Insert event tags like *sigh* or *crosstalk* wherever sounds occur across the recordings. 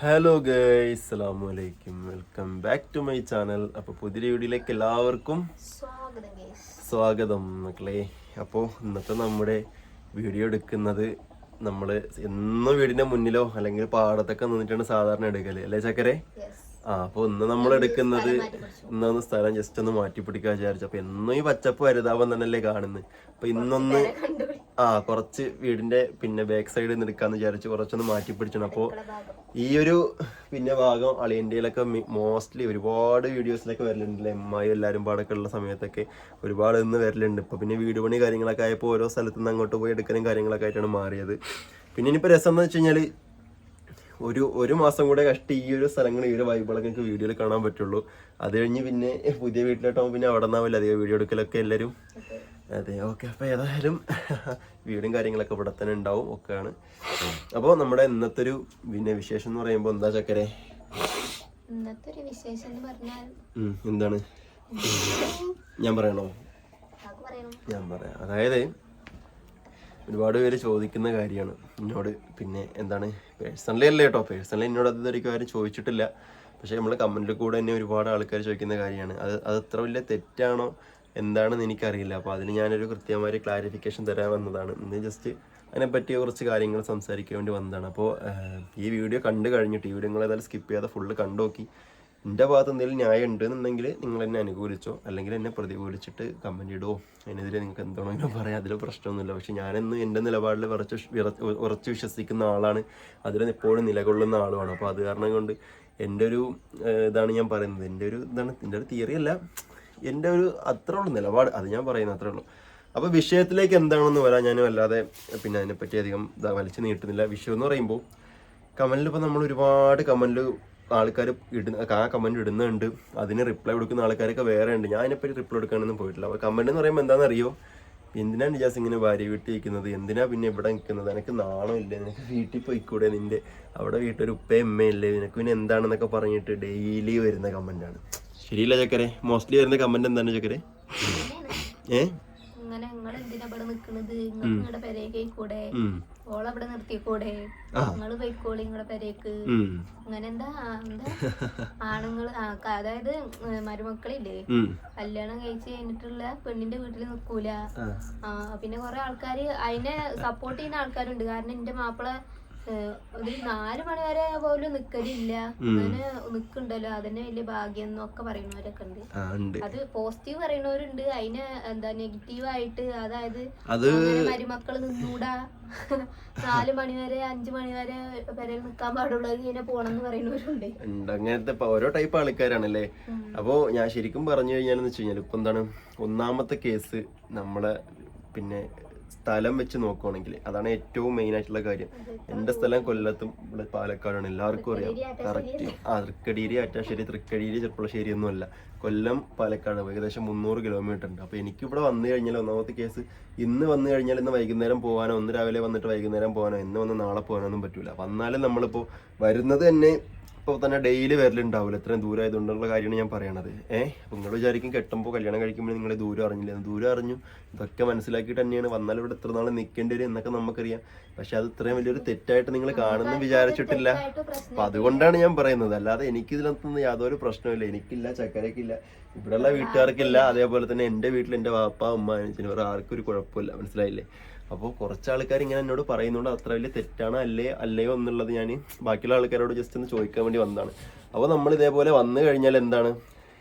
Hello guys അസ്സലാമു അലൈക്കും welcome back to my channel അപ്പോൾ പുതിയ വീഡിയോയിലേക്ക് എല്ലാവർക്കും സ്വാഗതം മക്കളെ. അപ്പോൾ ഇന്നത്തെ നമ്മുടെ വീഡിയോ എടുക്കുന്നത് നമ്മൾ എന്നും വീടിന്റെ മുന്നിലോ അല്ലെങ്കിൽ പാടത്തൊക്കെ നിന്നിട്ടാണ് സാധാരണ എടുക്കൽ. അല്ലേ ചക്കരെ? ആ അപ്പോൾ ഇന്ന് നമ്മൾ എടുക്കുന്നത് ഇന്നൊന്ന് സ്ഥലം ജസ്റ്റ് ഒന്ന് മാറ്റി പിടിക്കാൻ വിചാരിച്ചു. അപ്പോൾ എന്നും ഈ പച്ചപ്പ് വരുതാവും തന്നെയല്ലേ കാണുന്നത് അപ്പോൾ ഇന്നൊന്ന് ആ കുറച്ച് വീടിന്റെ പിന്നെ ബാക്ക് സൈഡിൽ നിന്ന് എടുക്കാന്ന് വിചാരിച്ച്. കുറച്ചൊന്ന് മാറ്റി പിടിച്ചു അപ്പോൾ ഈ ഒരു പിന്നെ ഭാഗം അളിയന്റെയിലൊക്കെ മോസ്റ്റ്ലി ഒരുപാട് വീഡിയോസിലൊക്കെ വരലുണ്ടല്ലേ. എമ്മായി എല്ലാരും പാടൊക്കെ ഉള്ള സമയത്തൊക്കെ ഒരുപാട് ഇന്ന് വരലുണ്ട്. ഇപ്പൊ പിന്നെ വീട് പണി കാര്യങ്ങളൊക്കെ ആയപ്പോൾ ഓരോ സ്ഥലത്തു നിന്ന് അങ്ങോട്ട് പോയി എടുക്കലും കാര്യങ്ങളൊക്കെ ആയിട്ടാണ് മാറിയത്. പിന്നെ ഇനിയിപ്പോൾ രസം എന്ന് വെച്ച് കഴിഞ്ഞാൽ ഒരു ഒരു മാസം കൂടെ കഷ്ടി ഈ ഒരു സ്ഥലങ്ങൾ ഈ ഒരു വൈബിളൊക്കെ നിങ്ങൾക്ക് വീഡിയോയിൽ കാണാൻ പറ്റുള്ളൂ. അത് കഴിഞ്ഞ് പിന്നെ പുതിയ വീട്ടിലോട്ടാകുമ്പോൾ പിന്നെ അവിടെ നിന്നാവില്ല. അധികം വീഡിയോ എടുക്കലൊക്കെ എല്ലാവരും അതെ ഓക്കെ അപ്പോൾ ഏതായാലും വീടും കാര്യങ്ങളൊക്കെ ഇവിടെ തന്നെ ഉണ്ടാവും. ഒക്കെയാണ് അപ്പോൾ നമ്മുടെ ഇന്നത്തെ ഒരു പിന്നെ വിശേഷം എന്ന് പറയുമ്പോൾ എന്താ ചക്കരെ? എന്താണ്? ഞാൻ പറയണം? ഞാൻ പറയാം. അതായത് ഒരുപാട് പേര് ചോദിക്കുന്ന കാര്യമാണ് എന്നോട്. പിന്നെ എന്താണ്? പേഴ്സണലി അല്ലേ കേട്ടോ. പേഴ്സണലി എന്നോട് അത് ഇതുവരെയ്ക്കും ആരും ചോദിച്ചിട്ടില്ല. പക്ഷേ നമ്മൾ കമന്റിൽ കൂടെ തന്നെ ഒരുപാട് ആൾക്കാർ ചോദിക്കുന്ന കാര്യമാണ്. അത് അത് അത്ര വലിയ തെറ്റാണോ? എന്താണെന്ന് എനിക്കറിയില്ല. അപ്പോൾ അതിന് ഞാനൊരു കൃത്യമായ ഒരു ക്ലാരിഫിക്കേഷൻ തരാൻ വന്നതാണ്. ഇന്ന് ജസ്റ്റ് അതിനെപ്പറ്റി കുറച്ച് കാര്യങ്ങൾ സംസാരിക്കാൻ വേണ്ടി വന്നതാണ്. അപ്പോൾ ഈ വീഡിയോ കണ്ടു കഴിഞ്ഞിട്ട് ഈ വീഡിയോ നിങ്ങൾ ഏതായാലും സ്കിപ്പ് ചെയ്യാതെ ഫുള്ള് കണ്ടു നോക്കി എന്റെ ഭാഗത്ത് എന്തെങ്കിലും ന്യായം ഉണ്ട് എന്നുണ്ടെങ്കിൽ നിങ്ങൾ എന്നെ അനുകൂലിച്ചോ അല്ലെങ്കിൽ എന്നെ പ്രതികൂലിച്ചിട്ട് കമന്റ് ഇടുമോ അതിനെതിരെ നിങ്ങൾക്ക് എന്താണെങ്കിലും പറയാം. അതിൽ പ്രശ്നമൊന്നുമില്ല. പക്ഷെ ഞാനെന്ന് എന്റെ നിലപാടിൽ ഉറച്ച് ഉറച്ച് വിശ്വസിക്കുന്ന ആളാണ്. അതിൽ എപ്പോഴും നിലകൊള്ളുന്ന ആളുമാണ്. അപ്പോൾ അത് കാരണം കൊണ്ട് എന്റെ ഒരു ഇതാണ് ഞാൻ പറയുന്നത്. എന്റെ ഒരു ഇതാണ് എന്റെ ഒരു തിയറി അല്ല. എന്റെ ഒരു അത്രേ ഉള്ളൂ നിലപാട്. അത് ഞാൻ പറയുന്നത് അത്രേ ഉള്ളൂ. അപ്പോൾ വിഷയത്തിലേക്ക് എന്താണെന്ന് വരാൻ ഞാനും അല്ലാതെ പിന്നെ അതിനെപ്പറ്റി അധികം വലിച്ചു നീട്ടുന്നില്ല. വിഷയം എന്ന് പറയുമ്പോൾ കമന്റിൽ ഇപ്പോൾ നമ്മൾ ഒരുപാട് കമന്റിൽ ആൾക്കാർ ഇടുന്ന ആ കമന്റ് ഇടുന്നുണ്ട്. അതിന് റിപ്ലൈ കൊടുക്കുന്ന ആൾക്കാരൊക്കെ വേറെ ഉണ്ട് ഞാൻ അതിനെപ്പറ്റി റിപ്ലൈ കൊടുക്കാനൊന്നും പോയിട്ടില്ല. അപ്പോൾ കമന്റ് എന്ന് പറയുമ്പോൾ എന്താണെന്നറിയോ? എന്തിനാണ് നിജാസ് ഇങ്ങനെ ഭാര്യ വീട്ടിൽ നിൽക്കുന്നത് എന്തിനാ പിന്നെ ഇവിടെ നിൽക്കുന്നത്? നിനക്ക് നാണമില്ലേ നിനക്ക് വീട്ടിൽ പോയിക്കൂടെ നിന്റെ അവിടെ വീട്ടിൽ ഉപ്പയും അമ്മയില്ലേ നിനക്ക് പിന്നെ എന്താണെന്നൊക്കെ പറഞ്ഞിട്ട് ഡെയിലി വരുന്ന കമന്റാണ് ശരിയില്ല ചക്കരെ? മോസ്റ്റ്ലി വരുന്ന കമന്റ് എന്താണ് ചക്കരെ? ഏ? ഇങ്ങനെ നിങ്ങൾ എന്തിനാ ഇവിടെ നിക്കണത്? നിങ്ങൾ നിങ്ങളുടെ പെരേക്ക് കൂടെ ഉം. ഓളവിടെ നിർത്തിക്കൂടെ. നിങ്ങൾ പോയിക്കോളി നിങ്ങളുടെ പെരേക്ക്. അങ്ങനെ എന്താ എന്താ? ആണുങ്ങൾ അതായത് മരുമക്കളില്ലേ? കല്യാണം കഴിച്ച് കഴിഞ്ഞിട്ടുള്ള പെണ്ണിന്റെ വീട്ടിൽ നിക്കൂല. പിന്നെ കുറെ ആൾക്കാര് അതിനെ സപ്പോർട്ട് ചെയ്യുന്ന ആൾക്കാരുണ്ട്. കാരണം എന്റെ മാപ്പിള ഒരു നാല് മണി വരെ പോലും നിക്കലില്ല. അങ്ങനെ നിക്കുണ്ടല്ലോ അതന്നെ വലിയ ഭാഗ്യം എന്നൊക്കെ പറയുന്നവരൊക്കെ ഉണ്ട്. അത് പോസിറ്റീവ് പറയുന്നവരുണ്ട്. അതിന് എന്താ നെഗറ്റീവ് ആയിട്ട് അതായത് മരുമക്കൾ നിന്നൂടാ. *laughs* നാല് മണി വരെ അഞ്ചു മണി വരെ വരെ നിക്കാൻ പാടുള്ളത് ഇങ്ങനെ പോണെന്ന് പറയുന്നവരുണ്ട്. അങ്ങനത്തെ ഓരോ ടൈപ്പ് ആൾക്കാരാണല്ലേ? അപ്പോ ഞാൻ ശരിക്കും പറഞ്ഞു കഴിഞ്ഞാലെന്ന് വെച്ച് കഴിഞ്ഞാൽ ഇപ്പൊ എന്താണ്? ഒന്നാമത്തെ കേസ് നമ്മളെ പിന്നെ സ്ഥലം വെച്ച് നോക്കുവാണെങ്കിൽ അതാണ് ഏറ്റവും മെയിൻ ആയിട്ടുള്ള കാര്യം. എന്റെ സ്ഥലം കൊല്ലത്തും ഇവിടെ പാലക്കാടാണ് എല്ലാവർക്കും അറിയാം. കറക്റ്റ്. ആ തൃക്കടീരി ആറ്റാശ്ശേരി തൃക്കടീരി ചെറുപ്പളശ്ശേരി ഒന്നുമല്ല. കൊല്ലം പാലക്കാട് ഏകദേശം മുന്നൂറ് കിലോമീറ്റർ ഉണ്ട്. അപ്പോൾ എനിക്ക് ഇവിടെ വന്നു കഴിഞ്ഞാൽ ഒന്നാമത്തെ കേസ് ഇന്ന് വന്നു കഴിഞ്ഞാൽ ഇന്ന് വൈകുന്നേരം പോകാനോ ഒന്ന് രാവിലെ വന്നിട്ട് വൈകുന്നേരം പോകാനോ ഇന്ന് വന്ന് നാളെ പോകാനോ ഒന്നും പറ്റൂല. വന്നാലും നമ്മളിപ്പോ വരുന്നത് തന്നെ ഇപ്പോൾ തന്നെ ഡെയിലി വരലുണ്ടാവില്ല ഇത്രയും ദൂരം ആയതുകൊണ്ടുള്ള കാര്യമാണ് ഞാൻ പറയണത്. ഏഹ് അപ്പം നിങ്ങൾ വിചാരിക്കും കെട്ടുമ്പോൾ കല്യാണം കഴിക്കുമ്പോൾ നിങ്ങൾ ദൂരം അറിഞ്ഞില്ല? ദൂരം അറിഞ്ഞു. ഇതൊക്കെ മനസ്സിലാക്കിയിട്ട് തന്നെയാണ്. വന്നാൽ ഇവിടെ ഇത്ര നാൾ നിൽക്കേണ്ടി വരും എന്നൊക്കെ നമുക്കറിയാം. പക്ഷെ അത് ഇത്രയും വലിയൊരു തെറ്റായിട്ട് നിങ്ങൾ കാണുന്നു വിചാരിച്ചിട്ടില്ല. അപ്പം അതുകൊണ്ടാണ് ഞാൻ പറയുന്നത്. അല്ലാതെ എനിക്ക് ഇതിനകത്തൊന്നും യാതൊരു പ്രശ്നമില്ല എനിക്കില്ല ചക്കരക്കില്ല ഇവിടെയുള്ള വീട്ടുകാർക്കില്ല. അതേപോലെ തന്നെ എന്റെ വീട്ടിൽ എന്റെ വാപ്പ ഉമ്മ വേറെ ആർക്കും ഒരു കുഴപ്പമില്ല. മനസ്സിലായില്ലേ? അപ്പോൾ കുറച്ച് ആൾക്കാർ ഇങ്ങനെ എന്നോട് പറയുന്നുണ്ട് അത്ര വലിയ തെറ്റാണ് അല്ലേ? അല്ലയോ? എന്നുള്ളത് ഞാൻ ബാക്കിയുള്ള ആൾക്കാരോട് ജസ്റ്റ് ഒന്ന് ചോദിക്കാൻ വേണ്ടി വന്നതാണ്. അപ്പോൾ നമ്മൾ ഇതേപോലെ വന്നു കഴിഞ്ഞാൽ എന്താണ്?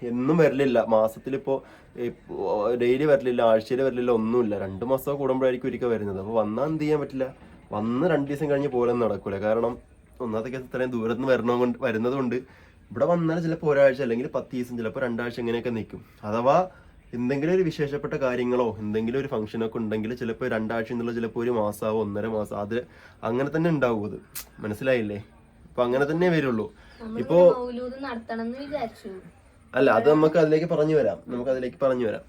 എന്നും വരലില്ല. മാസത്തിലിപ്പോൾ ഡെയിലി വരലില്ല ആഴ്ചയിൽ വരലില്ല ഒന്നുമില്ല. രണ്ട് മാസം കൂടുമ്പോഴായിരിക്കും ഒരിക്കൽ വരുന്നത്. അപ്പോൾ വന്നാൽ എന്ത് ചെയ്യാൻ പറ്റില്ല? വന്ന് രണ്ട് ദിവസം കഴിഞ്ഞ് പോലൊന്നും നടക്കൂല. കാരണം ഒന്നാമത്തെ കേസ് ഇത്രയും ദൂരത്ത് നിന്ന് വരണ കൊണ്ട് വരുന്നതുകൊണ്ട് ഇവിടെ വന്നാൽ ചിലപ്പോൾ ഒരാഴ്ച അല്ലെങ്കിൽ പത്ത് ദിവസം ചിലപ്പോൾ രണ്ടാഴ്ച ഇങ്ങനെയൊക്കെ നിൽക്കും. അഥവാ എന്തെങ്കിലും ഒരു വിശേഷപ്പെട്ട കാര്യങ്ങളോ എന്തെങ്കിലും ഒരു ഫംഗ്ഷനൊക്കെ ഉണ്ടെങ്കിൽ ചിലപ്പോൾ രണ്ടാഴ്ച എന്നുള്ള ചിലപ്പോൾ ഒരു മാസമാവോ ഒന്നര മാസം അത് അങ്ങനെ തന്നെ ഉണ്ടാവും അത്. മനസ്സിലായില്ലേ? അപ്പൊ അങ്ങനെ തന്നെ വരുള്ളൂ. ഇപ്പോ അല്ല അത് നമുക്ക് അതിലേക്ക് പറഞ്ഞു വരാം. നമുക്ക് അതിലേക്ക് പറഞ്ഞു വരാം.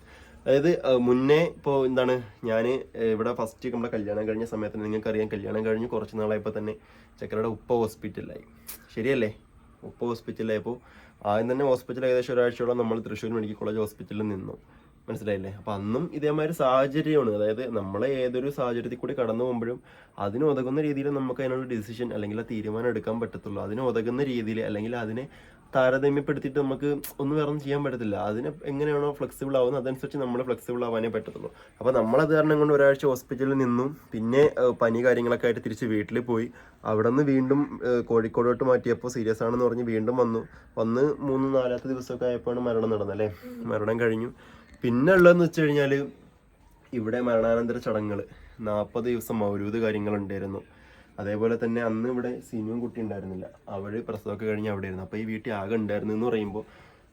അതായത് മുന്നേ ഇപ്പോൾ എന്താണ് ഞാൻ ഇവിടെ ഫസ്റ്റ് നമ്മുടെ കല്യാണം കഴിഞ്ഞ സമയത്ത് നിങ്ങൾക്കറിയാം കല്യാണം കഴിഞ്ഞ് കുറച്ച് നാളായപ്പോൾ തന്നെ ചക്കരയുടെ ഉപ്പ ഹോസ്പിറ്റലിലായി ശരിയല്ലേ? ഉപ്പ ഹോസ്പിറ്റലായപ്പോൾ ആദ്യം തന്നെ ഹോസ്പിറ്റൽ ഏകദേശം ഒരാഴ്ചയോളം നമ്മൾ തൃശ്ശൂർ മെഡിക്കൽ കോളേജ് ഹോസ്പിറ്റലിൽ നിന്നു. മനസ്സിലായില്ലേ? അപ്പം അന്നും ഇതേമാതിരി സാഹചര്യമാണ്. അതായത് നമ്മളെ ഏതൊരു സാഹചര്യത്തിൽ കൂടി കടന്നു പോകുമ്പോഴും അതിന് ഉതകുന്ന രീതിയിൽ നമുക്ക് അതിനുള്ള ഡിസിഷൻ അല്ലെങ്കിൽ ആ തീരുമാനം എടുക്കാൻ പറ്റത്തുള്ളൂ. അതിന് ഉതകുന്ന രീതിയിൽ അല്ലെങ്കിൽ അതിനെ താരതമ്യപ്പെടുത്തിയിട്ട് നമുക്ക് ഒന്നും വേറെ ഒന്നും ചെയ്യാൻ പറ്റത്തില്ല. അതിന് എങ്ങനെയാണോ ഫ്ലെക്സിബിൾ ആവുന്നത് അതനുസരിച്ച് നമ്മൾ ഫ്ലെക്സിബിൾ ആവാനേ പറ്റത്തുള്ളൂ. അപ്പോൾ നമ്മളത് കാരണം കൊണ്ട് ഒരാഴ്ച ഹോസ്പിറ്റലിൽ നിന്നും. പിന്നെ പനി കാര്യങ്ങളൊക്കെ ആയിട്ട് തിരിച്ച് വീട്ടിൽ പോയി. അവിടെ നിന്ന് വീണ്ടും കോഴിക്കോടോട്ട് മാറ്റിയപ്പോൾ സീരിയസ് ആണെന്ന് പറഞ്ഞ് വീണ്ടും വന്നു. വന്ന് മൂന്ന് നാലാമത്തെ ദിവസമൊക്കെ ആയപ്പോഴാണ് മരണം നടന്നല്ലേ മരണം കഴിഞ്ഞു. പിന്നെ ഉള്ളതെന്ന് വെച്ച് കഴിഞ്ഞാൽ ഇവിടെ മരണാനന്തര ചടങ്ങുകൾ നാൽപ്പത് ദിവസം മൗലൂദ് കാര്യങ്ങളുണ്ടായിരുന്നു. അതേപോലെ തന്നെ അന്ന് ഇവിടെ സിനിമയും കുട്ടി ഉണ്ടായിരുന്നില്ല. അവൾ പ്രസവമൊക്കെ കഴിഞ്ഞ് അവിടെ ആയിരുന്നു അപ്പോൾ ഈ വീട്ടിൽ ആകെ ഉണ്ടായിരുന്നു എന്ന് പറയുമ്പോൾ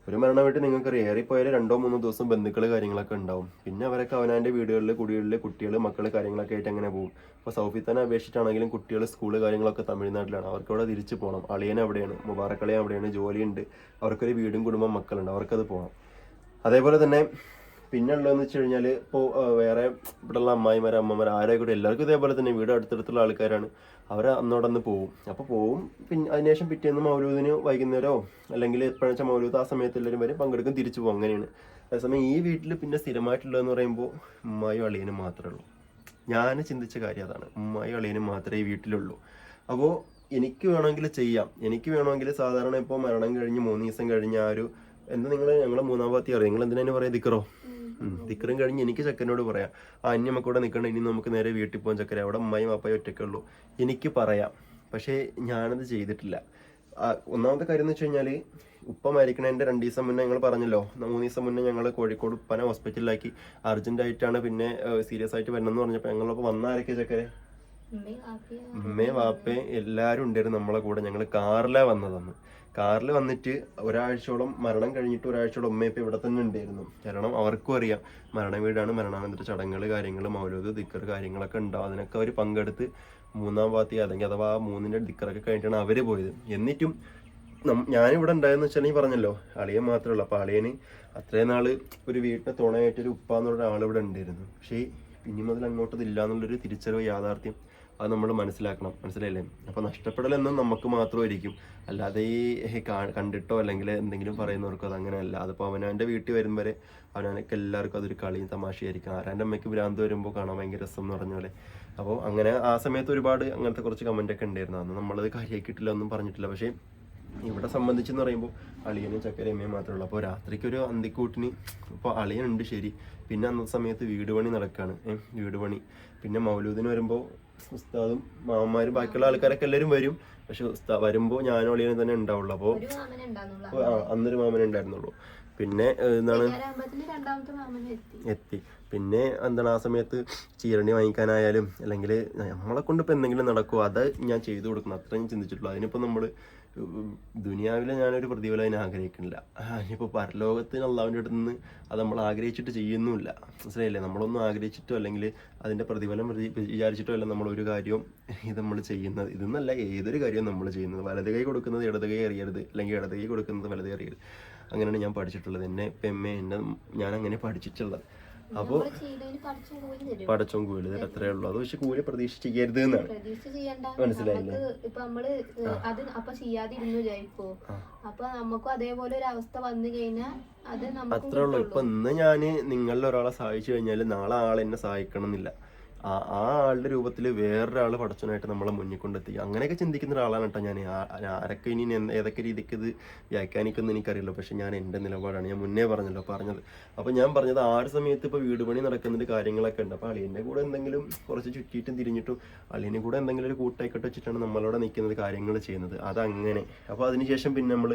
ഒരു മരണ വീട്ടിൽ നിങ്ങൾക്കറിയാം. ഏറിപ്പോയാൽ രണ്ടോ മൂന്നോ ദിവസം ബന്ധുക്കൾ കാര്യങ്ങളൊക്കെ ഉണ്ടാവും. പിന്നെ അവരൊക്കെ അവനാന്റെ വീടുകളിൽ കുടികളിൽ കുട്ടികൾ മക്കൾ കാര്യങ്ങളൊക്കെ ആയിട്ട് അങ്ങനെ പോകും. ഇപ്പോൾ സൗഫിത്തനെ അപേക്ഷിച്ചിട്ടാണെങ്കിലും കുട്ടികൾ സ്കൂൾ കാര്യങ്ങളൊക്കെ തമിഴ്നാട്ടിലാണ്. അവർക്ക് അവിടെ തിരിച്ചു പോകണം. അളിയൻ അവിടെയാണ് മുബാറക്കളി അവിടെയാണ് ജോലിയുണ്ട്. അവർക്കൊരു വീടും കുടുംബം മക്കളുണ്ട്. അവർക്കത് പോകണം. അതേപോലെ തന്നെ പിന്നെ ഉള്ളതെന്ന് വെച്ച് കഴിഞ്ഞാൽ ഇപ്പോൾ വേറെ ഇവിടെയുള്ള അമ്മായിമാർ അമ്മമാർ ആരായിക്കോട്ടെ എല്ലാവർക്കും ഇതേപോലെ തന്നെ വീട് അടുത്തടുത്തുള്ള ആൾക്കാരാണ്. അവർ അന്നോടന്ന് പോവും. അപ്പോൾ പോവും. പിന്നെ അതിനുശേഷം പിറ്റേന്ന് മൗലൂദിന് വൈകുന്നേരോ അല്ലെങ്കിൽ എപ്പോഴാ മൗലൂദ് ആ സമയത്ത് എല്ലാവരും വരെ പങ്കെടുക്കും തിരിച്ചു പോകും അങ്ങനെയാണ്. അതേസമയം ഈ വീട്ടിൽ പിന്നെ സ്ഥിരമായിട്ടുള്ളതെന്ന് പറയുമ്പോൾ ഉമ്മായും അളിയനും മാത്രമേ ഉള്ളൂ. ഞാൻ ചിന്തിച്ച കാര്യം അതാണ്. ഉമ്മായും അളിയനും മാത്രമേ ഈ വീട്ടിലുള്ളൂ. അപ്പോൾ എനിക്ക് വേണമെങ്കിൽ ചെയ്യാം. എനിക്ക് വേണമെങ്കിൽ സാധാരണ ഇപ്പോൾ മരണം കഴിഞ്ഞ് മൂന്ന് ദിവസം കഴിഞ്ഞ് ആ ഒരു എന്താ നിങ്ങൾ ഞങ്ങളെ മൂന്നാം പാത്തി അറിയാം? നിങ്ങൾ എന്തിനാ പറയാ ദിക്കറോ? ദിക്കറും കഴിഞ്ഞ് എനിക്ക് ചക്കനോട് പറയാം ആ അന്യ നിൽക്കണം ഇനി നമുക്ക് നേരെ വീട്ടിൽ പോകാൻ ചക്കര അവിടെ അമ്മയും അപ്പയും ഒറ്റയ്ക്കേ ഉള്ളൂ. എനിക്ക് പറയാം പക്ഷേ ഞാനത് ചെയ്തിട്ടില്ല. ഒന്നാമത്തെ കാര്യം എന്ന് വെച്ച് കഴിഞ്ഞാൽ ഉപ്പ മരിക്കണതിന്റെ രണ്ട് ദിവസം മുന്നേ ഞങ്ങൾ പറഞ്ഞല്ലോ മൂന്ന് ദിവസം മുന്നേ ഞങ്ങൾ കോഴിക്കോട് ഉപ്പനെ ഹോസ്പിറ്റലിലാക്കി. അർജന്റ് ആയിട്ടാണ് പിന്നെ സീരിയസ് ആയിട്ട് വരണമെന്ന് പറഞ്ഞപ്പോൾ ഞങ്ങളപ്പോൾ വന്ന ആരൊക്കെ ചെക്കരെ ഉമ്മയും വാപ്പയും. എല്ലാവരും ഉണ്ടായിരുന്നു നമ്മളെ കൂടെ. ഞങ്ങൾ കാറിലാ വന്നതന്ന്. കാറിൽ വന്നിട്ട് ഒരാഴ്ചയോളം മരണം കഴിഞ്ഞിട്ട് ഒരാഴ്ചയോളം ഉമ്മയപ്പം ഇവിടെ തന്നെ ഉണ്ടായിരുന്നു. കാരണം അവർക്കും അറിയാം മരണ വീടാണ് മരണാനന്തര ചടങ്ങുകൾ കാര്യങ്ങൾ മൗലൂദ് ദിക്കർ കാര്യങ്ങളൊക്കെ ഉണ്ടാവും അതിനൊക്കെ അവർ പങ്കെടുത്ത് മൂന്നാം പാത്തി അല്ലെങ്കിൽ അഥവാ മൂന്നിന്റെ ദിക്കറൊക്കെ കഴിഞ്ഞിട്ടാണ് അവർ പോയത്. എന്നിട്ടും ഞാനിവിടെ ഉണ്ടായെന്ന് വെച്ചാൽ ഈ പറഞ്ഞല്ലോ അളിയൻ മാത്രമേ ഉള്ളൂ. അപ്പോൾ അളിയന് അത്രയും നാൾ ഒരു വീട്ടിന്റെ തുണയായിട്ടൊരു ഉപ്പ എന്നുള്ള ഒരാൾ ഇവിടെ ഉണ്ടായിരുന്നു. പക്ഷേ ഇനി മുതൽ അങ്ങോട്ടത് ഇല്ല എന്നുള്ളൊരു തിരിച്ചറിവ് യാഥാർത്ഥ്യം അത് നമ്മൾ മനസ്സിലാക്കണം. മനസ്സിലായില്ലേ? അപ്പോൾ നഷ്ടപ്പെടലെന്നും നമുക്ക് മാത്രമായിരിക്കും. അല്ലാതെ ഈ കണ്ടിട്ടോ അല്ലെങ്കിൽ എന്തെങ്കിലും പറയുന്നവർക്കോ അത് അങ്ങനെയല്ല അതിപ്പോൾ അവനവന്റെ വീട്ടിൽ വരും വരെ അവനവനൊക്കെ എല്ലാവർക്കും അതൊരു കളിയും തമാശയായിരിക്കും. ആരാന്റെ അമ്മയ്ക്ക് ഭ്രാന്ത് വരുമ്പോൾ കാണാൻ ഭയങ്കര രസം എന്ന് പറഞ്ഞ പോലെ. അപ്പോൾ അങ്ങനെ ആ സമയത്ത് ഒരുപാട് അങ്ങനത്തെ കുറച്ച് കമന്റ് ഒക്കെ ഉണ്ടായിരുന്നു. അന്ന് നമ്മളത് കാര്യമാക്കിയിട്ടില്ല ഒന്നും പറഞ്ഞിട്ടില്ല. പക്ഷേ ഇവിടെ സംബന്ധിച്ചെന്ന് പറയുമ്പോൾ അളിയനും ചക്കരയമ്മയും മാത്രമേ ഉള്ളൂ. അപ്പോൾ രാത്രിക്ക് ഒരു അന്തിക്കൂട്ടിന് ഇപ്പോൾ അളിയനുണ്ട് ശരി. പിന്നെ അന്നത്തെ സമയത്ത് വീട് പണി നടക്കുകയാണ് വീട് പണി. പിന്നെ മൗലൂദിന് വരുമ്പോൾ ഉസ്താദും മാമന്മാരും ബാക്കിയുള്ള ആൾക്കാരൊക്കെ എല്ലാവരും വരും. പക്ഷെ ഉസ്താ വരുമ്പോൾ ഞാനും അളിയനും തന്നെ ഉണ്ടാവുള്ളൂ. അപ്പോൾ അന്നൊരു മാമനെ ഉണ്ടായിരുന്നുള്ളൂ. പിന്നെ എന്താണ്? എത്തി. പിന്നെ എന്താണ് ആ സമയത്ത് ചീരണി വാങ്ങിക്കാനായാലും അല്ലെങ്കിൽ നമ്മളെ കൊണ്ട് ഇപ്പം എന്തെങ്കിലും നടക്കുമോ അത് ഞാൻ ചെയ്തു കൊടുക്കണം. അത്രയും ചിന്തിച്ചിട്ടുള്ളൂ. അതിനിപ്പോ നമ്മൾ ദുനിയാവിലെ ഞാനൊരു പ്രതിഫലം അതിന് ആഗ്രഹിക്കുന്നില്ല. ഇനിയിപ്പോൾ പരലോകത്തിന് അള്ളാവിന്റെ അടുത്ത് നിന്ന് അത് നമ്മൾ ആഗ്രഹിച്ചിട്ട് ചെയ്യുന്നുമില്ല. മനസ്സിലായില്ലേ? നമ്മളൊന്നും ആഗ്രഹിച്ചിട്ടോ അല്ലെങ്കിൽ അതിന്റെ പ്രതിഫലം പ്രതി- വിചാരിച്ചിട്ടോ അല്ല നമ്മളൊരു കാര്യവും ഇത് നമ്മൾ ചെയ്യുന്നത്. ഇതെന്നല്ല ഏതൊരു കാര്യവും നമ്മൾ ചെയ്യുന്നത്. വലത് കൈ കൊടുക്കുന്നത് ഇടത് കൈ അറിയരുത് അല്ലെങ്കിൽ ഇടത് കൈ കൊടുക്കുന്നത് വലത് കൈ അറിയരുത് അങ്ങനെയാണ് ഞാൻ പഠിച്ചിട്ടുള്ളത്. എന്നെ ഇപ്പം എന്നെ ഞാൻ അങ്ങനെ പഠിച്ചിട്ടുള്ളത്. അപ്പോൾ പടച്ചോൻ കൂലി തരാം. അത്രേ ഉള്ളൂ. അത് പക്ഷെ കൂലി എന്നാണ് പ്രതീക്ഷ ചെയ്യണ്ട. മനസ്സിലായില്ലേ? നമുക്ക് ഇപ്പൊ നമ്മൾ അത് അപ്പൊ ചെയ്യാതിരുന്നു വിചാരിക്കോ. അപ്പൊ നമുക്കും അതേപോലെ ഒരു അവസ്ഥ വന്നു കഴിഞ്ഞാൽ അത് അത്രേ ഉള്ളൂ. ഇപ്പൊ ഇന്ന് ഞാൻ നിങ്ങളിൽ ഒരാളെ സഹായിച്ചു കഴിഞ്ഞാൽ നാളെ ആളെന്നെ എന്നെ സഹായിക്കണം എന്നില്ല ആ ആ ആളുടെ രൂപത്തിൽ വേറൊരാൾ പടച്ചനായിട്ട് നമ്മളെ മുന്നിൽ കൊണ്ടെത്തി. അങ്ങനെയൊക്കെ ചിന്തിക്കുന്ന ഒരാളാണ് കേട്ടോ ഞാൻ ആരൊക്കെ ഇനി ഏതൊക്കെ രീതിക്ക് ഇത് വ്യാഖ്യാനിക്കുന്നു എനിക്കറിയില്ല. പക്ഷെ ഞാൻ എന്റെ നിലപാടാണ്. ഞാൻ മുന്നേ പറഞ്ഞല്ലോ പറഞ്ഞത്. അപ്പോൾ ഞാൻ പറഞ്ഞത് ആ ഒരു സമയത്ത് ഇപ്പോൾ വീട് പണി നടക്കുന്നതിന്റെ കാര്യങ്ങളൊക്കെ ഉണ്ട്. അപ്പോൾ അളിയന്റെ കൂടെ എന്തെങ്കിലും കുറച്ച് ചുറ്റിയിട്ടും തിരിഞ്ഞിട്ടും അളിയനെ കൂടെ എന്തെങ്കിലും ഒരു കൂട്ടായിക്കോട്ടെ വെച്ചിട്ടാണ് നമ്മളവിടെ നിൽക്കുന്നത് കാര്യങ്ങൾ ചെയ്യുന്നത്. അതങ്ങനെ. അപ്പോൾ അതിനുശേഷം പിന്നെ നമ്മൾ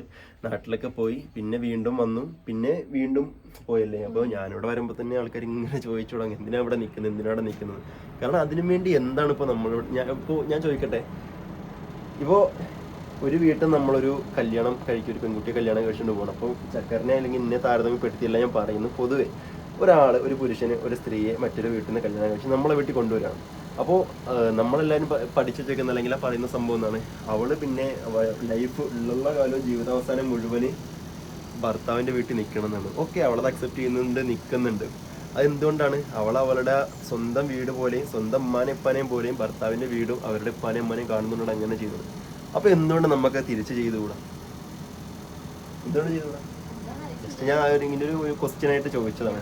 നാട്ടിലൊക്കെ പോയി പിന്നെ വീണ്ടും വന്നു. പിന്നെ വീണ്ടും പോയല്ലേ? അപ്പോൾ ഞാനിവിടെ വരുമ്പോൾ തന്നെ ആൾക്കാർ ഇങ്ങനെ ചോദിച്ചു തുടങ്ങി എന്തിനാണ് ഇവിടെ നിൽക്കുന്നത്? എന്തിനാണ് നിൽക്കുന്നത്? കാരണം അതിനു വേണ്ടി എന്താണ് ഇപ്പോൾ നമ്മൾ ഞാൻ ഇപ്പോൾ ഞാൻ ചോദിക്കട്ടെ? ഇപ്പോൾ ഒരു വീട്ടിൽ നമ്മളൊരു കല്യാണം കഴിക്കും ഒരു പെൺകുട്ടിയെ കല്യാണം കഴിച്ചുകൊണ്ട് പോകണം. അപ്പോൾ ചക്കറിനെ അല്ലെങ്കിൽ ഇന്നെ താരതമ്യപ്പെടുത്തിയല്ല ഞാൻ പറയുന്നു പൊതുവെ. ഒരാൾ ഒരു പുരുഷന് ഒരു സ്ത്രീയെ മറ്റൊരു വീട്ടിൽ നിന്ന് കല്യാണം കഴിച്ച് നമ്മളെ വീട്ടിൽ കൊണ്ടുവരാണ് അപ്പോൾ നമ്മളെല്ലാവരും പഠിച്ചു വെച്ചേക്കുന്ന അല്ലെങ്കിൽ ആ പറയുന്ന സംഭവം എന്നാണ് അവൾ പിന്നെ ലൈഫ് ഉള്ള കാലവും ജീവിതാവസാനം മുഴുവൻ ഭർത്താവിന്റെ വീട്ടിൽ നിൽക്കണം എന്നാണ് ഓക്കെ അവളത് അക്സെപ്റ്റ് ചെയ്യുന്നുണ്ട് നിൽക്കുന്നുണ്ട്. അതെന്തുകൊണ്ടാണ്? അവൾ അവളുടെ സ്വന്തം വീട് പോലെയും സ്വന്തം ഉമ്മാനെ ഉപ്പാനെയും പോലെയും ഭർത്താവിന്റെ വീടും അവരുടെ ഉപ്പാനെയും ഉമ്മാനെയും കാണുന്നുണ്ട് അങ്ങനെ ചെയ്തത്. അപ്പോൾ എന്തുകൊണ്ട് നമുക്ക് തിരിച്ച് ചെയ്തുകൂടാ? എന്തുകൊണ്ട് ചെയ്തുകൂടാ? ജസ്റ്റ് ഞാൻ ഇങ്ങനെ ഒരു ക്വസ്റ്റ്യൻ ആയിട്ട് ചോദിച്ചതാണ്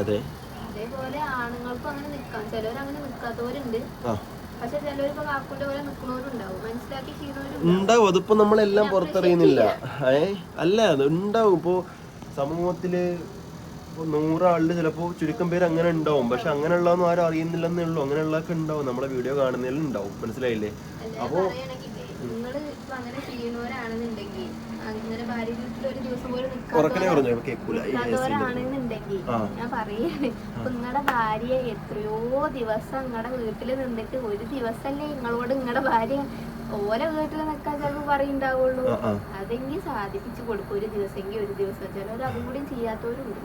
അതെ. അതേപോലെ ആണുങ്ങൾക്കും അങ്ങനെ നിൽക്കാം ചിലവർ അങ്ങനെ ഉണ്ടാവും. അതിപ്പോ നമ്മളെല്ലാം പുറത്തറിയുന്നില്ല ഏ? അല്ല അത് ഉണ്ടാവും. ഇപ്പോ സമൂഹത്തിൽ നൂറാളിൽ ചിലപ്പോ ചുരുക്കം പേര് അങ്ങനെ ഉണ്ടാവും. പക്ഷെ അങ്ങനെയുള്ളതൊന്നും ആരും അറിയുന്നില്ലെന്നേ ഉള്ളൂ. അങ്ങനെയുള്ളതൊക്കെ ഉണ്ടാവും. നമ്മളെ വീഡിയോ കാണുന്നതിലും ഉണ്ടാവും. മനസ്സിലായില്ലേ? അപ്പോ നിങ്ങൾ അങ്ങനെ ചെയ്യുന്നവരാണെന്നുണ്ടെങ്കിൽ അങ്ങനെ ഭാര്യ വീട്ടിൽ ഒരു ദിവസം പോലും ഉറക്കനെ പറഞ്ഞു കേൾക്കൂല ഈ AC ൽ. നിക്കാത്തവരാണെന്നുണ്ടെങ്കിൽ ആ. ഞാൻ പറയാണ് നിങ്ങളുടെ ഭാര്യ എത്രയോ ദിവസം നിങ്ങളുടെ വീട്ടിൽ നിന്നിട്ട് ഒരു ദിവസമല്ലേ നിങ്ങളോട് നിങ്ങളുടെ ഭാര്യ ഓരോ വീട്ടിൽ നിൽക്കാൻ ചിലപ്പോൾ പറയുണ്ടാവുള്ളൂ. അതെങ്കിൽ സാധിപ്പിച്ചു കൊടുക്കും. ഒരു ദിവസമെങ്കിൽ ഒരു ദിവസം. ചിലവർ അതും കൂടി ചെയ്യാത്തവരും ഉണ്ട്.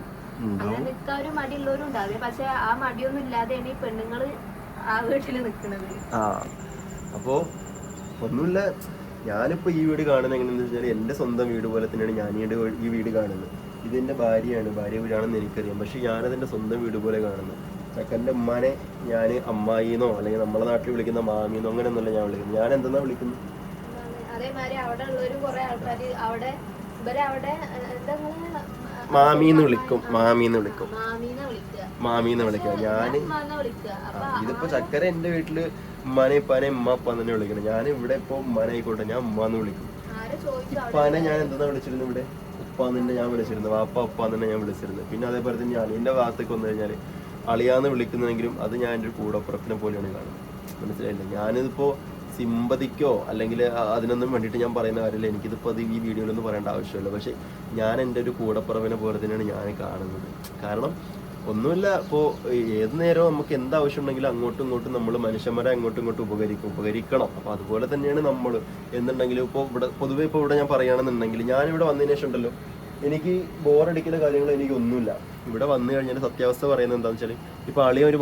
അങ്ങനെ നിൽക്കാൻ ഒരു മടിയുള്ളവരും ഉണ്ടാവില്ല. പക്ഷെ ആ മടിയൊന്നും ഇല്ലാതെയാണ് ഈ പെണ്ണുങ്ങൾ ആ വീട്ടിൽ നിൽക്കുന്നത് അപ്പോ ഒന്നുമില്ല. ഞാനിപ്പോ ഈ വീട് കാണുന്നത് എങ്ങനെയാണെന്ന് വെച്ചാൽ എന്റെ സ്വന്തം വീട് പോലെ തന്നെയാണ് ഞാൻ ഈ വീട് ഈ വീട് കാണുന്നത്. ഇത് എന്റെ ഭാര്യയാണ്. ഭാര്യ വീടാണെന്ന് എനിക്കറിയാം. പക്ഷെ ഞാനത് എന്റെ സ്വന്തം വീട് പോലെ കാണുന്നത്. ചക്കന്റെ ഉമ്മാനെ ഞാൻ അമ്മായിന്നോ അല്ലെങ്കിൽ നമ്മളെ നാട്ടിൽ വിളിക്കുന്ന മാമിന്നോ അങ്ങനെയൊന്നുമല്ല ഞാൻ വിളിക്കുന്നത്. ഞാൻ എന്തെന്നാ വിളിക്കുന്നത്? അതേമാതിരി അവിടെ ഉള്ളൊരു കുറെ ആൾക്കാര് അവിടെ ഇവരെ അവിടെ എന്താ മാമീന്ന് വിളിക്കും. മാമിന്ന് വിളിക്കും. മാമിന്ന് വിളിക്കുക. വിളിക്കുക. ഞാൻ ഇതിപ്പോ ചക്കര എന്റെ വീട്ടിൽ ഉമ്മാനെ ഇപ്പാനെ ഉമ്മ അപ്പ തന്നെ വിളിക്കണം. ഞാൻ ഇവിടെ ഇപ്പൊ ഉമ്മാനെ ആയിക്കോട്ടെ ഞാൻ ഉമ്മാന്ന് വിളിക്കും. ഉപ്പാനെ ഞാൻ എന്താ വിളിച്ചിരുന്നു ഇവിടെ? ഉപ്പാന്നെ തന്നെ ഞാൻ വിളിച്ചിരുന്നു. വാപ്പ ഉപ്പ തന്നെ ഞാൻ വിളിച്ചിരുന്നു. പിന്നെ അതേപോലെ തന്നെ അളിയന്റെ ഭാഗത്തേക്ക് വന്നു കഴിഞ്ഞാൽ അളിയാന്ന് വിളിക്കുന്നെങ്കിലും അത് ഞാൻ എന്റെ കൂടപ്പുറത്തിനെ പോലെയാണ് കാണുന്നത്. മനസ്സിലായില്ല? ഞാനിതിപ്പോ സിമ്പതിക്കോ അല്ലെങ്കിൽ അതിനൊന്നും വേണ്ടിയിട്ട് ഞാൻ പറയുന്ന കാര്യമില്ല. എനിക്കിതിപ്പോൾ അത് ഈ വീഡിയോയിലൊന്നും പറയേണ്ട ആവശ്യമില്ല. പക്ഷെ ഞാൻ എന്റെ ഒരു കൂടപ്പുറവിനെ പോലെ തന്നെയാണ് ഞാൻ കാണുന്നത്. കാരണം ഒന്നുമില്ല. ഇപ്പോൾ ഏത് നേരവും നമുക്ക് എന്ത് ആവശ്യം ഉണ്ടെങ്കിലും അങ്ങോട്ടും ഇങ്ങോട്ടും നമ്മൾ മനുഷ്യന്മാരെ അങ്ങോട്ടും ഇങ്ങോട്ടും ഉപകരിക്കും ഉപകരിക്കണം. അപ്പോൾ അതുപോലെ തന്നെയാണ് നമ്മൾ എന്നുണ്ടെങ്കിലും ഇപ്പോൾ ഇവിടെ പൊതുവേ ഇപ്പോൾ ഇവിടെ ഞാൻ പറയുകയാണെന്നുണ്ടെങ്കിൽ ഞാനിവിടെ വന്നതിന് ശേഷം ഉണ്ടല്ലോ. എനിക്ക് ബോറടിക്കുന്ന കാര്യങ്ങൾ എനിക്ക് ഒന്നുമില്ല. ഇവിടെ വന്നു കഴിഞ്ഞാൽ സത്യാവസ്ഥ പറയുന്നത് എന്താണെന്ന് വെച്ചാൽ ഇപ്പോൾ അളിയ ഒരു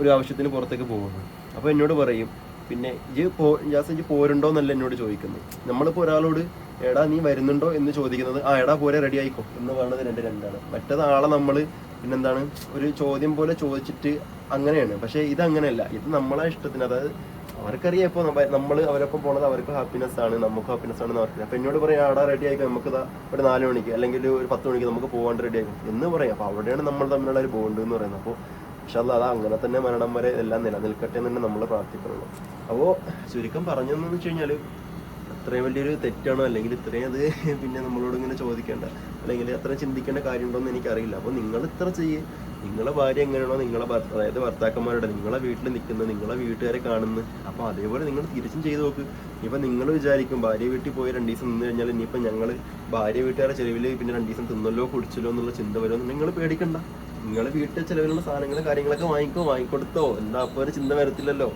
ഒരു ആവശ്യത്തിന് പുറത്തേക്ക് പോകുന്നു. അപ്പോൾ എന്നോട് പറയും പിന്നെ ഇജ് പോ ജാസ് ഇജ് പോരുണ്ടോ എന്നല്ല എന്നോട് ചോദിക്കുന്നത്. നമ്മളിപ്പോൾ ഒരാളോട് എടാ നീ വരുന്നുണ്ടോ? എന്ന് ചോദിക്കുന്നത് ആ എടാ പോരെ റെഡി ആയിക്കോ. എന്ന് പറയുന്നത് രണ്ട് രണ്ടാണ് മറ്റേത് ആളെ നമ്മൾ പിന്നെന്താണ്? ഒരു ചോദ്യം പോലെ ചോദിച്ചിട്ട് അങ്ങനെയാണ്. പക്ഷേ അങ്ങനെയല്ല ഇത് നമ്മളെ ഇഷ്ടത്തിന്. അതായത് അവർക്കറിയാം ഇപ്പോൾ നമ്മൾ അവരൊപ്പം പോണത് അവർക്ക് ഹാപ്പിനെസ് ആണ് നമുക്ക് ഹാപ്പിനെസ് ആണ് അവർക്ക് അപ്പം എന്നോട് പറയാം ആടാ റെഡി ആയിക്കോ? നമുക്ക് ഒരു നാല് മണിക്ക് അല്ലെങ്കിൽ ഒരു പത്ത് മണിക്ക് നമുക്ക് പോകാണ്ട് റെഡി ആയിക്കും? എന്ന് പറയാം. അപ്പോൾ അവിടെയാണ് നമ്മൾ തമ്മിലുള്ള ഒരു ബോണ്ട് എന്ന് പറയുന്നത്. അപ്പോൾ പക്ഷെ അത് അങ്ങനെ തന്നെ മരണം വരെ എല്ലാം നിലനിൽക്കട്ടെ എന്ന് തന്നെ നമ്മൾ പ്രാർത്ഥിക്കുന്നുള്ളൂ. അപ്പോൾ ചുരുക്കം പറഞ്ഞതെന്ന് വെച്ച് കഴിഞ്ഞാൽ അത്രയും വലിയൊരു തെറ്റാണോ? അല്ലെങ്കിൽ ഇത്രയും അത് *laughs* പിന്നെ നമ്മളോട് ഇങ്ങനെ ചോദിക്കേണ്ട. അല്ലെങ്കിൽ അത്ര ചിന്തിക്കേണ്ട കാര്യമുണ്ടോയെന്ന് എനിക്കറിയില്ല. അപ്പോൾ നിങ്ങൾ ഇത്ര ചെയ്യേ. നിങ്ങളെ ഭാര്യ എങ്ങനെയാണോ നിങ്ങളെ അതായത് ഭർത്താക്കന്മാരുടെ നിങ്ങളെ വീട്ടിൽ നിൽക്കുന്നത് നിങ്ങളെ വീട്ടുകാരെ കാണുന്നു. അപ്പോൾ അതേപോലെ നിങ്ങൾ തിരിച്ചും ചെയ്ത് നോക്ക്. ഇപ്പം നിങ്ങൾ വിചാരിക്കും ഭാര്യ വീട്ടിൽ പോയി രണ്ട് ദിവസം നിന്ന് കഴിഞ്ഞാൽ ഇനിയിപ്പോൾ ഞങ്ങൾ ഭാര്യ വീട്ടുകാരെ ചെലവിൽ പിന്നെ രണ്ട് ദിവസം തിന്നല്ലോ കുടിച്ചല്ലോ എന്നുള്ള ചിന്ത വരുമെന്ന് നിങ്ങൾ പേടിക്കണ്ട. നിങ്ങൾ വീട്ടിൽ ചിലവിലുള്ള സാധനങ്ങൾ കാര്യങ്ങളൊക്കെ വാങ്ങിക്കോ വാങ്ങിക്കൊടുത്തോ. എന്താ അപ്പോൾ ഒരു ചിന്ത വരത്തില്ലല്ലോ.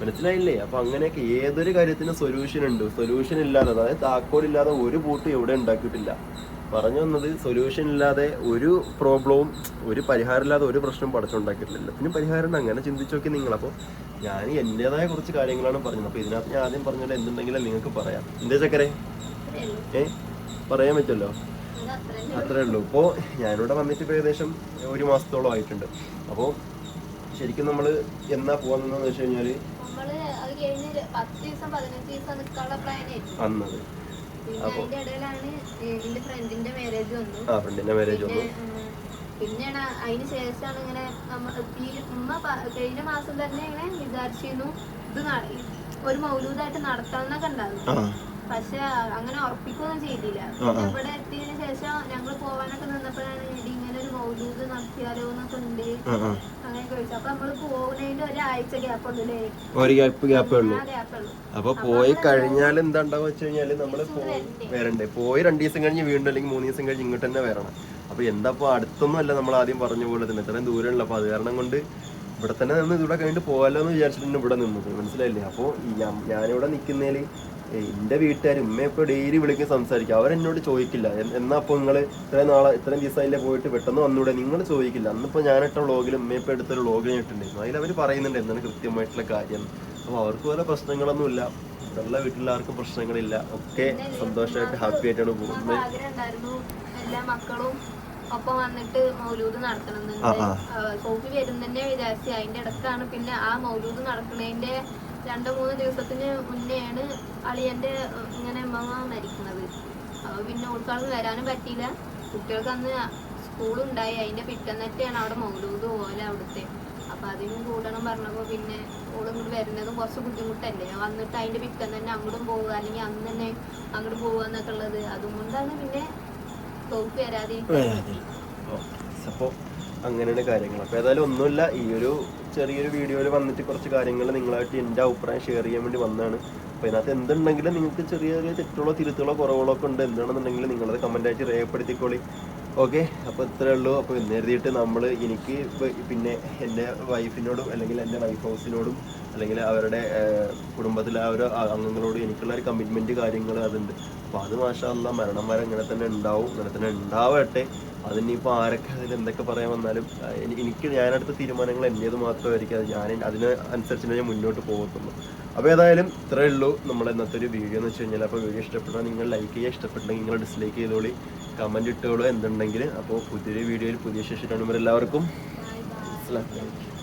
മനസ്സിലായില്ലേ? അപ്പൊ അങ്ങനെയൊക്കെ ഏതൊരു കാര്യത്തിനും സൊല്യൂഷൻ ഉണ്ട്. സൊല്യൂഷൻ ഇല്ലാതെ അതായത് താക്കോലില്ലാതെ ഒരു ബൂട്ട് എവിടെ ഉണ്ടാക്കിയിട്ടില്ല. പറഞ്ഞു വന്നത് സൊല്യൂഷൻ ഇല്ലാതെ ഒരു പ്രോബ്ലവും ഒരു പരിഹാരം ഇല്ലാതെ ഒരു പ്രശ്നം പഠിച്ചുണ്ടാക്കിയിട്ടില്ല എല്ലാത്തിനും പരിഹാരം ഉണ്ട്. അങ്ങനെ ചിന്തിച്ചു നോക്കി നിങ്ങൾ അപ്പോൾ ഞാൻ എന്റെതായ കുറച്ച് കാര്യങ്ങളാണ് പറഞ്ഞത്. അപ്പോൾ ഇതിനകത്ത് ഞാൻ ആദ്യം പറഞ്ഞത് എന്തുണ്ടെങ്കിലും നിങ്ങൾക്ക് പറയാം. എന്തേ ചക്കരെ? ഏ? പറയാൻ പറ്റുമല്ലോ? അത്രേ ഉള്ളൂ. ഇപ്പോൾ ഞാനിവിടെ വന്നിട്ട് ഇപ്പോൾ ഏകദേശം ഒരു മാസത്തോളം ആയിട്ടുണ്ട്. അപ്പോൾ ശരിക്കും നമ്മൾ എന്നാ പോകുന്നതെന്ന് വെച്ച് കഴിഞ്ഞാൽ നമ്മൾ അപ്പൊ ആ ഫ്രണ്ടിന്റെ മാരേജ് വന്നു. പിന്നെയാണ് അതിന് ശേഷമാണ് ഇങ്ങനെ ഉമ്മ കഴിഞ്ഞ മാസം തന്നെ ഇങ്ങനെ വിചാരിച്ചിരുന്നു ഇത് ഒരു മൗലൂദായിട്ട് നടത്താമെന്നൊക്കെ ഉണ്ടായിരുന്നു. പക്ഷെ അങ്ങനെ ഉറപ്പിക്കൊന്നും ചെയ്തില്ല. ഇവിടെ എത്തിയതിനു ശേഷം ഞങ്ങൾ പോവാനൊക്കെ നിന്നപ്പോഴാണ് ഒരു മൗലൂദ് നടത്തിയാലോ എന്നൊക്കെ ഉണ്ട് അങ്ങനെ ചോദിച്ചു അപ്പൊ നമ്മൾ പോകുന്നതിന്റെ ഒരാഴ്ച ഗ്യാപ്പ് ഉണ്ടല്ലേ ഒരു ഗ്യാപ്പ് ഗ്യാപ്പേ ഉള്ളൂ. അപ്പൊ പോയി കഴിഞ്ഞാൽ എന്താ ഉണ്ടാവുക വെച്ച് കഴിഞ്ഞാൽ നമ്മൾ വരണ്ടേ. പോയി രണ്ടു ദിവസം കഴിഞ്ഞ് വീണ്ടും അല്ലെങ്കിൽ മൂന്ന് ദിവസം കഴിഞ്ഞ് ഇങ്ങോട്ട് തന്നെ വരണം. അപ്പൊ എന്താ ഇപ്പൊ അടുത്തൊന്നും അല്ല നമ്മൾ ആദ്യം പറഞ്ഞ പോലെ തന്നെ. ഇത്രയും ദൂരമുള്ള അപ്പൊ അത് കാരണം കൊണ്ട് ഇവിടെ തന്നെ നിന്ന് ഇവിടെ കഴിഞ്ഞിട്ട് പോകാലോ എന്ന് വിചാരിച്ചിട്ടുണ്ട് ഇവിടെ നിന്നത്. മനസ്സിലായില്ലേ? അപ്പോൾ ഞാനിവിടെ നിൽക്കുന്നതിൽ എന്റെ വീട്ടുകാർ ഉമ്മയപ്പോൾ ഡെയിലി വിളിക്കും സംസാരിക്കും. അവരെന്നോട് ചോദിക്കില്ല. എന്നാ അപ്പോൾ നിങ്ങൾ ഇത്രയും നാളെ ഇത്രയും ദിവസമായില്ലേ പോയിട്ട് പെട്ടെന്ന് വന്നൂടെ? നിങ്ങൾ ചോദിക്കില്ല. അന്നിപ്പോൾ ഞാനിട്ട വ്ളോഗിൽ ഉമ്മയപ്പോൾ എടുത്തൊരു വ്ളോഗിൽ ഇട്ടിട്ടുണ്ടായിരുന്നു. അതിൽ അവർ പറയുന്നുണ്ട് എന്താണ് കൃത്യമായിട്ടുള്ള കാര്യം. അപ്പോൾ അവർക്ക് പോലെ പ്രശ്നങ്ങളൊന്നുമില്ല ഇവിടെയുള്ള വീട്ടിലാർക്കും പ്രശ്നങ്ങളില്ല. ഒക്കെ സന്തോഷമായിട്ട് ഹാപ്പി ആയിട്ടാണ് പോകുന്നത്. ഒപ്പം വന്നിട്ട് മൗലൂദ് നടത്തണം സോഫി വരും തന്നെ വിചാരിച്ചു അതിന്റെ ഇടക്കാണ് പിന്നെ ആ മൗലൂദ് നടക്കുന്നതിന്റെ രണ്ടോ മൂന്ന് ദിവസത്തിന് മുന്നെയാണ് അളിയന്റെ ഇങ്ങനെ അമ്മ മരിക്കുന്നത്. അപ്പോൾ പിന്നെ ഓൾക്കാളൊന്നും വരാനും പറ്റിയില്ല. കുട്ടികൾക്ക് അന്ന് സ്കൂളുണ്ടായി. അതിന്റെ പിറ്റന്നിട്ടാണ് അവിടെ മൗലൂത് പോലെ അവിടുത്തെ. അപ്പോൾ അതിനും കൂടണം പറഞ്ഞപ്പോൾ പിന്നെ ഓളിങ്ങോട്ട് വരുന്നതും കുറച്ച് ബുദ്ധിമുട്ടല്ലേ? വന്നിട്ട് അതിന്റെ പിറ്റന്ന് തന്നെ അങ്ങോട്ടും പോവുക. അല്ലെങ്കിൽ അന്ന് തന്നെ അങ്ങോട്ട് പോവുക എന്നൊക്കെ ഉള്ളത്. അതുകൊണ്ടാണ് പിന്നെ തോക്ക് വരാതെ അങ്ങനെയാണ് കാര്യങ്ങൾ അപ്പോൾ ഏതായാലും ഒന്നുമില്ല. ഈ ഒരു ചെറിയൊരു വീഡിയോയിൽ വന്നിട്ട് കുറച്ച് കാര്യങ്ങൾ നിങ്ങളായിട്ട് എന്റെ അഭിപ്രായം ഷെയർ ചെയ്യാൻ വേണ്ടി വന്നതാണ്. അപ്പോൾ ഇതിനകത്ത് എന്തുണ്ടെങ്കിലും നിങ്ങൾക്ക് ചെറിയ ചെറിയ തെറ്റുകളോ തിരുത്തുകളോ കുറവുകളോ ഒക്കെ ഉണ്ട്. എന്താണെന്നുണ്ടെങ്കിൽ നിങ്ങളത് കമന്റ് ആയിട്ട് രേഖപ്പെടുത്തിക്കോളി. ഓക്കെ അപ്പോൾ ഇത്രയേ ഉള്ളൂ. അപ്പോൾ ഇന്ന് എഴുതിയിട്ട് നമ്മൾ എനിക്ക് പിന്നെ എന്റെ വൈഫിനോടും അല്ലെങ്കിൽ എന്റെ വൈഫ് ഹൗസിനോടും അല്ലെങ്കിൽ അവരുടെ കുടുംബത്തിലെ ആ ഒരു അംഗങ്ങളോടും എനിക്കുള്ള ഒരു കമ്മിറ്റ്മെന്റ് കാര്യങ്ങൾ അതുണ്ട്. അപ്പോൾ അത് മാഷാ മരണം വരെ ഇങ്ങനെ തന്നെ ഉണ്ടാവും. ഇങ്ങനെ തന്നെ ഉണ്ടാവട്ടെ. അതിനിപ്പോൾ ആരൊക്കെ അതിൽ എന്തൊക്കെ പറയാൻ വന്നാലും എനിക്ക് ഞാനെടുത്ത തീരുമാനങ്ങൾ എന്റേത് മാത്രമായിരിക്കും അത് ഞാൻ അതിന് അനുസരിച്ച് ഞാൻ മുന്നോട്ട് പോകത്തുള്ളൂ. അപ്പോൾ ഏതായാലും ഇത്രേ ഉള്ളൂ നമ്മൾ ഇന്നത്തെ ഒരു വീഡിയോ എന്ന് വെച്ച് കഴിഞ്ഞാൽ അപ്പോൾ വീഡിയോ ഇഷ്ടപ്പെട്ടാൽ നിങ്ങൾ ലൈക്ക് ചെയ്യുക ഇഷ്ടപ്പെട്ടെങ്കിൽ നിങ്ങൾ ഡിസ്ലൈക്ക് ചെയ്തോളി. കമന്റ് ഇട്ടോളൂ എന്തുണ്ടെങ്കിൽ അപ്പോൾ പുതിയൊരു വീഡിയോയിൽ പുതിയ ശേഷം കാണുമ്പോൾ എല്ലാവർക്കും അലൈക്കും